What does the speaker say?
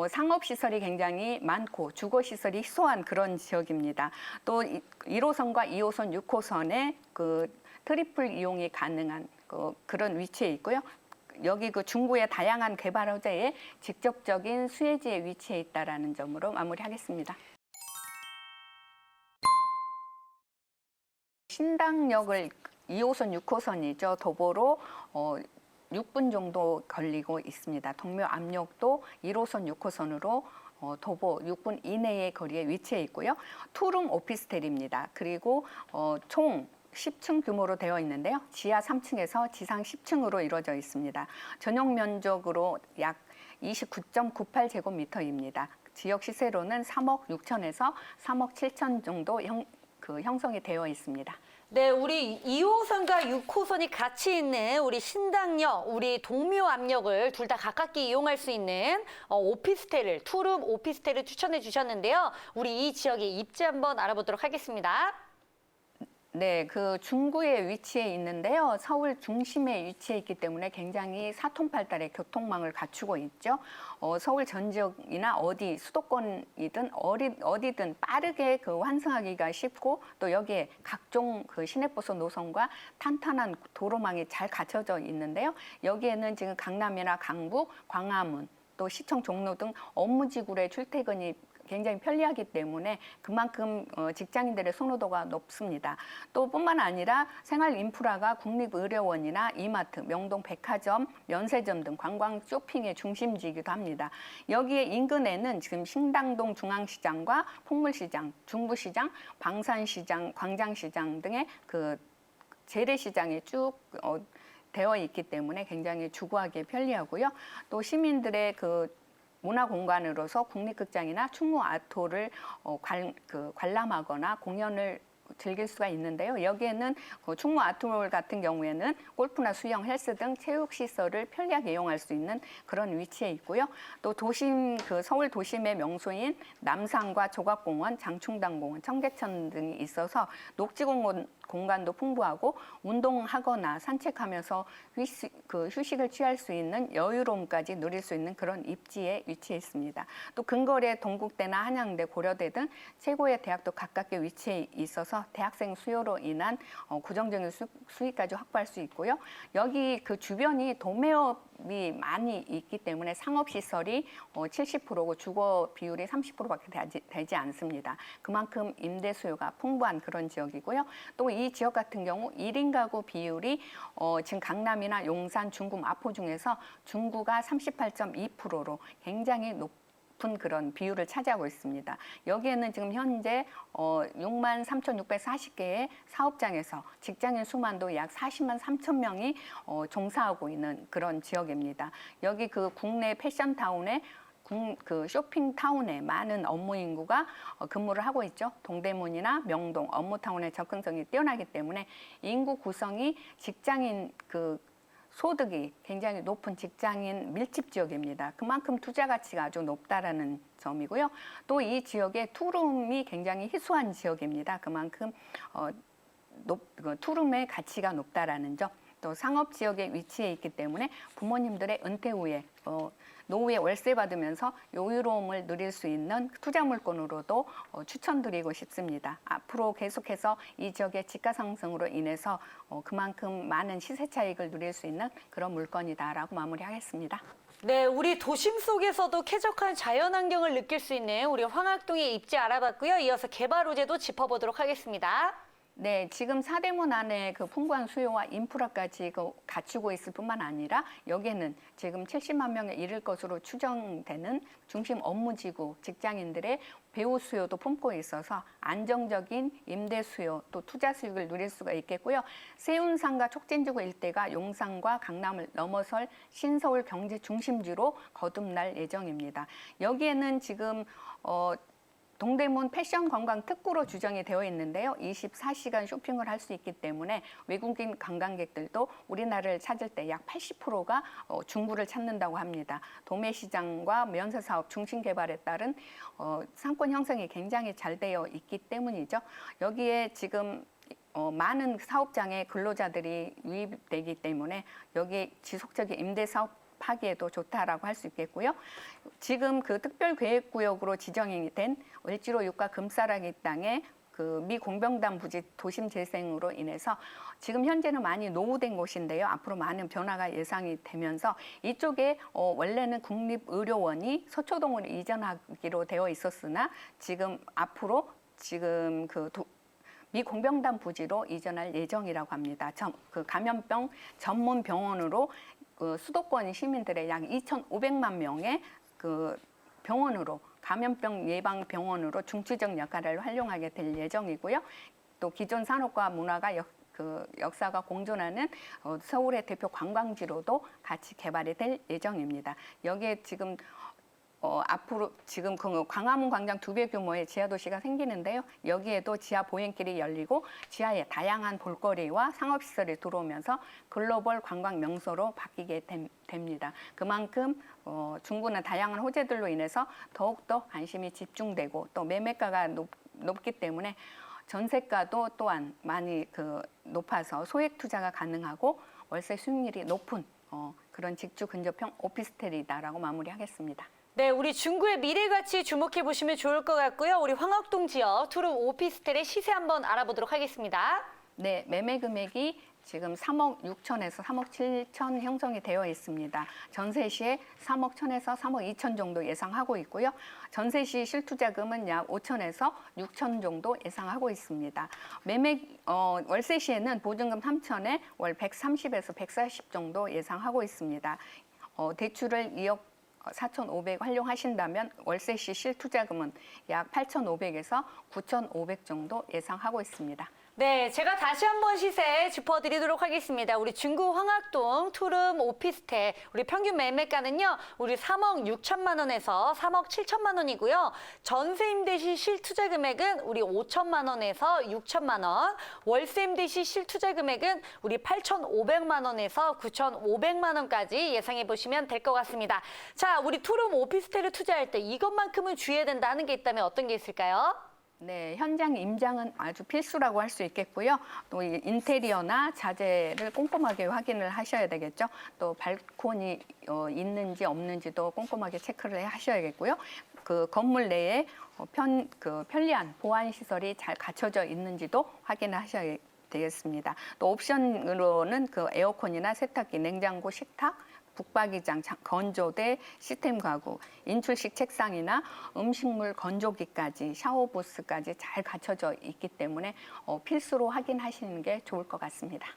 어, 상업 시설이 굉장히 많고 주거 시설이 희소한 그런 지역입니다. 또 이- 1호선과 2호선, 6호선의 그 트리플 이용이 가능한 그, 그런 위치에 있고요. 여기 그 중구의 다양한 개발 호재에 직접적인 수혜지에 위치해 있다라는 점으로 마무리하겠습니다. 신당역을 2호선, 6호선이죠. 도보로 어, 6분 정도 걸리고 있습니다. 동묘 압력도 1호선, 6호선으로 어, 도보 6분 이내의 거리에 위치해 있고요. 투룸 오피스텔입니다. 그리고 어, 총 10층 규모로 되어 있는데요. 지하 3층에서 지상 10층으로 이루어져 있습니다. 전용 면적으로 약 29.98제곱미터입니다. 지역 시세로는 3억 6천에서 3억 7천 정도 형, 그 형성이 되어 있습니다. 네, 우리 2호선과 6호선이 같이 있는 우리 신당역, 우리 동묘 압력을 둘 다 가깝게 이용할 수 있는 어, 오피스텔을, 투룸 오피스텔을 추천해 주셨는데요. 우리 이 지역의 입지 한번 알아보도록 하겠습니다. 네, 그 중구에 위치해 있는데요. 서울 중심에 위치해 있기 때문에 굉장히 사통팔달의 교통망을 갖추고 있죠. 어, 서울 전 지역이나 어디 수도권이든 어디, 어디든 빠르게 그 환승하기가 쉽고 또 여기에 각종 그 시내버스 노선과 탄탄한 도로망이 잘 갖춰져 있는데요. 여기에는 지금 강남이나 강북, 광화문 또 시청 종로 등 업무지구의 출퇴근이 굉장히 편리하기 때문에 그만큼 어, 직장인들의 선호도가 높습니다. 또 뿐만 아니라 생활 인프라가 국립의료원이나 이마트, 명동 백화점, 면세점 등 관광 쇼핑의 중심지이기도 합니다. 여기에 인근에는 지금 신당동 중앙시장과 풍물시장, 중부시장, 방산시장, 광장시장 등의 그 재래시장이 쭉 어, 되어 있기 때문에 굉장히 주거하기 편리하고요. 또 시민들의 그 문화 공간으로서 국립극장이나 충무 아토를 어, 관, 그 관람하거나 공연을 즐길 수가 있는데요. 여기에는 그 충무 아트홀 같은 경우에는 골프나 수영, 헬스 등 체육 시설을 편리하게 이용할 수 있는 그런 위치에 있고요. 또 도심 그 서울 도심의 명소인 남산과 조각공원, 장충당공원, 청계천 등이 있어서 녹지공원 공간도 풍부하고 운동하거나 산책하면서 휴식, 그 휴식을 취할 수 있는 여유로움까지 누릴 수 있는 그런 입지에 위치해 있습니다. 또 근거리에 동국대나 한양대, 고려대 등 최고의 대학도 가깝게 위치해 있어서 대학생 수요로 인한 어, 구정적인 수, 수익까지 확보할 수 있고요. 여기 그 주변이 도매업 이 많이 있기 때문에 상업시설이 어, 70%고 주거 비율이 30%밖에 되지, 되지 않습니다. 그만큼 임대 수요가 풍부한 그런 지역이고요. 또 이 지역 같은 경우 1인 가구 비율이 어, 지금 강남이나 용산, 중구, 마포 중에서 중구가 38.2%로 굉장히 높 높은 그런 비율을 차지하고 있습니다. 여기에는 지금 현재 어 6만 3,640개의 사업장에서 직장인 수만도 약 40만 3천 명이 어 종사하고 있는 그런 지역입니다. 여기 그 국내 패션 타운에 국- 그 쇼핑 타운에 많은 업무 인구가 어, 근무를 하고 있죠. 동대문이나 명동 업무 타운의 접근성이 뛰어나기 때문에 인구 구성이 직장인 그 소득이 굉장히 높은 직장인 밀집 지역입니다. 그만큼 투자 가치가 아주 높다라는 점이고요. 또 이 지역의 투룸이 굉장히 희소한 지역입니다. 그만큼 어, 높, 그 투룸의 가치가 높다라는 점. 또 상업 지역에 위치해 있기 때문에 부모님들의 은퇴 후에 어, 노후에 월세 받으면서 여유로움을 누릴 수 있는 투자 물건으로도 어, 추천드리고 싶습니다. 앞으로 계속해서 이 지역의 집가 상승으로 인해서 어, 그만큼 많은 시세 차익을 누릴 수 있는 그런 물건이다라고 마무리하겠습니다. 네, 우리 도심 속에서도 쾌적한 자연 환경을 느낄 수 있는 우리 황학동의 입지 알아봤고요. 이어서 개발 호재도 짚어보도록 하겠습니다. 네, 지금 사대문 안에 그 풍부한 수요와 인프라까지 그 갖추고 있을 뿐만 아니라 여기에는 지금 70만 명에 이를 것으로 추정되는 중심 업무지구 직장인들의 배우 수요도 품고 있어서 안정적인 임대 수요 또 투자 수익을 누릴 수가 있겠고요. 세운상과 촉진지구 일대가 용산과 강남을 넘어설 신서울 경제 중심지로 거듭날 예정입니다. 여기에는 지금 어 동대문 패션 관광 특구로 주정이 되어 있는데요. 24시간 쇼핑을 할 수 있기 때문에 외국인 관광객들도 우리나라를 찾을 때 약 80%가 어, 중구를 찾는다고 합니다. 도매 시장과 면세 사업 중심 개발에 따른 어, 상권 형성이 굉장히 잘 되어 있기 때문이죠. 여기에 지금 어, 많은 사업장에 근로자들이 유입되기 때문에 여기 지속적인 임대 사업 하기에도 좋다라고 할 수 있겠고요. 지금 그 특별계획구역으로 지정이 된 을지로 육가 금사라기 땅에 그미 공병단 부지 도심 재생으로 인해서 지금 현재는 많이 노후된 곳인데요. 앞으로 많은 변화가 예상이 되면서 이쪽에 어, 원래는 국립의료원이 서초동으로 이전하기로 되어 있었으나 지금 앞으로 지금 그 도, 미 공병단 부지로 이전할 예정이라고 합니다. 점, 그 감염병 전문 병원으로 그 수도권 시민들의 약 2,500만 명의 그 병원으로 감염병 예방 병원으로 중추적 역할을 활용하게 될 예정이고요. 또 기존 산업과 문화가 역, 그 역사가 공존하는 어, 서울의 대표 관광지로도 같이 개발이 될 예정입니다. 여기에 지금 어, 앞으로 지금 그 광화문 광장 두 배 규모의 지하 도시가 생기는데요. 여기에도 지하 보행길이 열리고 지하에 다양한 볼거리와 상업 시설이 들어오면서 글로벌 관광 명소로 바뀌게 됨, 됩니다. 그만큼 어, 중구는 다양한 호재들로 인해서 더욱더 관심이 집중되고 또 매매가가 높, 높기 때문에 전세가도 또한 많이 그 높아서 소액 투자가 가능하고 월세 수익률이 높은 어, 그런 직주 근접형 오피스텔이다라고 마무리하겠습니다. 네, 우리 중구의 미래 가치 주목해 보시면 좋을 것 같고요. 우리 황학동 지역 투룸 오피스텔의 시세 한번 알아보도록 하겠습니다. 네, 매매 금액이 지금 3억 6천에서 3억 7천 형성이 되어 있습니다. 전세 시에 3억 1천에서 3억 2천 정도 예상하고 있고요. 전세 시 실투자금은 약 5천에서 6천 정도 예상하고 있습니다. 매매 어, 월세 시에는 보증금 3천에 월 130에서 140 정도 예상하고 있습니다. 어, 대출을 2억 4,500 활용하신다면 월세 시 실투자금은 약 8,500에서 9,500 정도 예상하고 있습니다. 네, 제가 다시 한번 시세 짚어드리도록 하겠습니다. 우리 중구 황학동 투룸 오피스텔 우리 평균 매매가는요, 우리 3억 6천만 원에서 3억 7천만 원이고요. 전세 임대 시 실투자 금액은 우리 5천만 원에서 6천만 원, 월세 임대 시 실투자 금액은 우리 8,500만 원에서 9,500만 원까지 예상해 보시면 될 것 같습니다. 자, 우리 투룸 오피스텔을 투자할 때 이것만큼은 주의해야 된다는 게 있다면 어떤 게 있을까요? 네, 현장 임장은 아주 필수라고 할 수 있겠고요. 또이 인테리어나 자재를 꼼꼼하게 확인을 하셔야 되겠죠. 또 발코니 어, 있는지 없는지도 꼼꼼하게 체크를 하셔야겠고요. 그 건물 내에 어, 편, 그 편리한 보안 시설이 잘 갖춰져 있는지도 확인하셔야 되겠습니다. 또 옵션으로는 그 에어컨이나 세탁기, 냉장고, 식탁, 북박이장, 자- 건조대, 시스템 가구, 인출식 책상이나 음식물 건조기까지 샤워 부스까지 잘 갖춰져 있기 때문에 어, 필수로 확인하시는 게 좋을 것 같습니다.